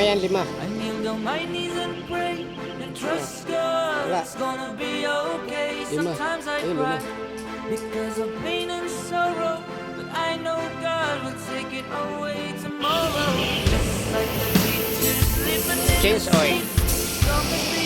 Lima yan, lima. Wala. Lima. Eh, lima. Because of pain and sorrow, but I know God will take it away tomorrow. Just like the Change oil.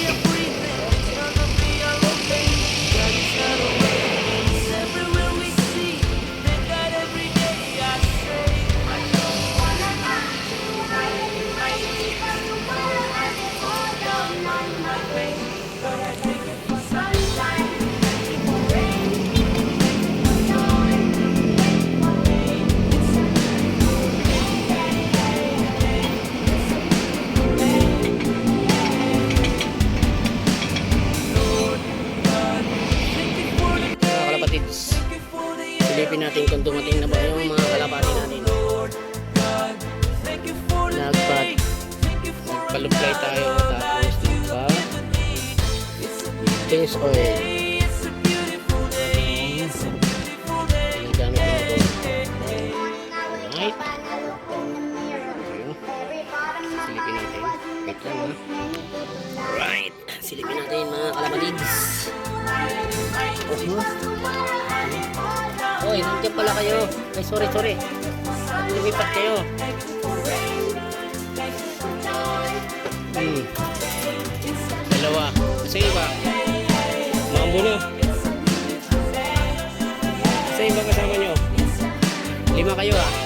Silipin natin kung dumating na ba yung mga kalapati natin. Nagpat, nagpaluplay tayo tapos nagpa change oil. Alright. Silipin natin. Wait lang ha. Alright. Silipin natin mga kalapatids. Oh, Hoy, nandiyan pala kayo. Ay, sorry, sorry. Lumipat kayo. Hmm. Dalawa. Sa iba. Mambo na. Sa iba kasama nyo. Lima kayo ah.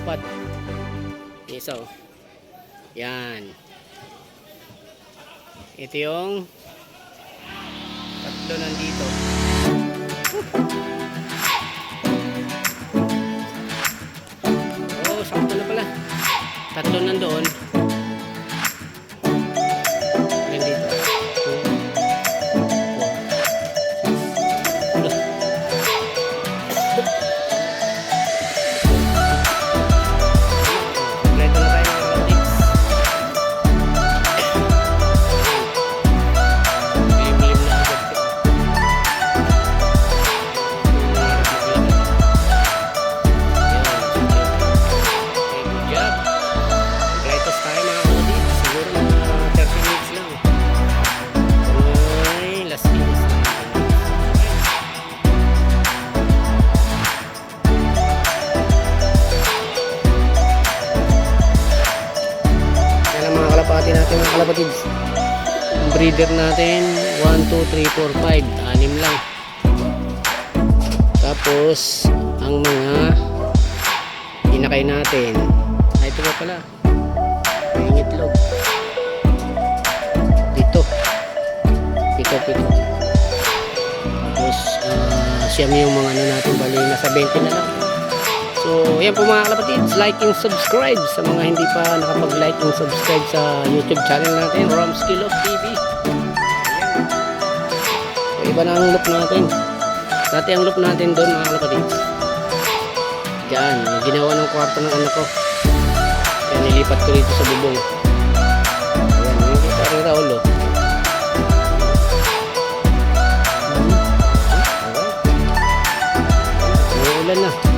Apat. Isa oh. Yan. Ito yung tatlo nandito. Oh, sakto na pala. Tatlo nandoon. Kalapati natin mga kalapatids. Breeder natin, 1, 2, 3, 4, 5. Anim lang. Tapos, ang mga inakay natin. Ay, ito pa pala. May itlog. Pito. Pito, pito. Tapos, ah, siyam yung mga ano natin. Bali, nasa 20 na lang. So, yan po mga kalapatids, like and subscribe sa mga hindi pa nakapag-like and subscribe sa YouTube channel natin, Rams Kilo TV. Ayan. So, iba na ang look natin. Dati ang look natin doon mga kalapatids. Yung ginawa ng kwarto ng anak ko. Kaya nilipat ko dito sa bubong. Ayan, yung kita rin Raul, oh. Hmm. Alright. Umuulan na.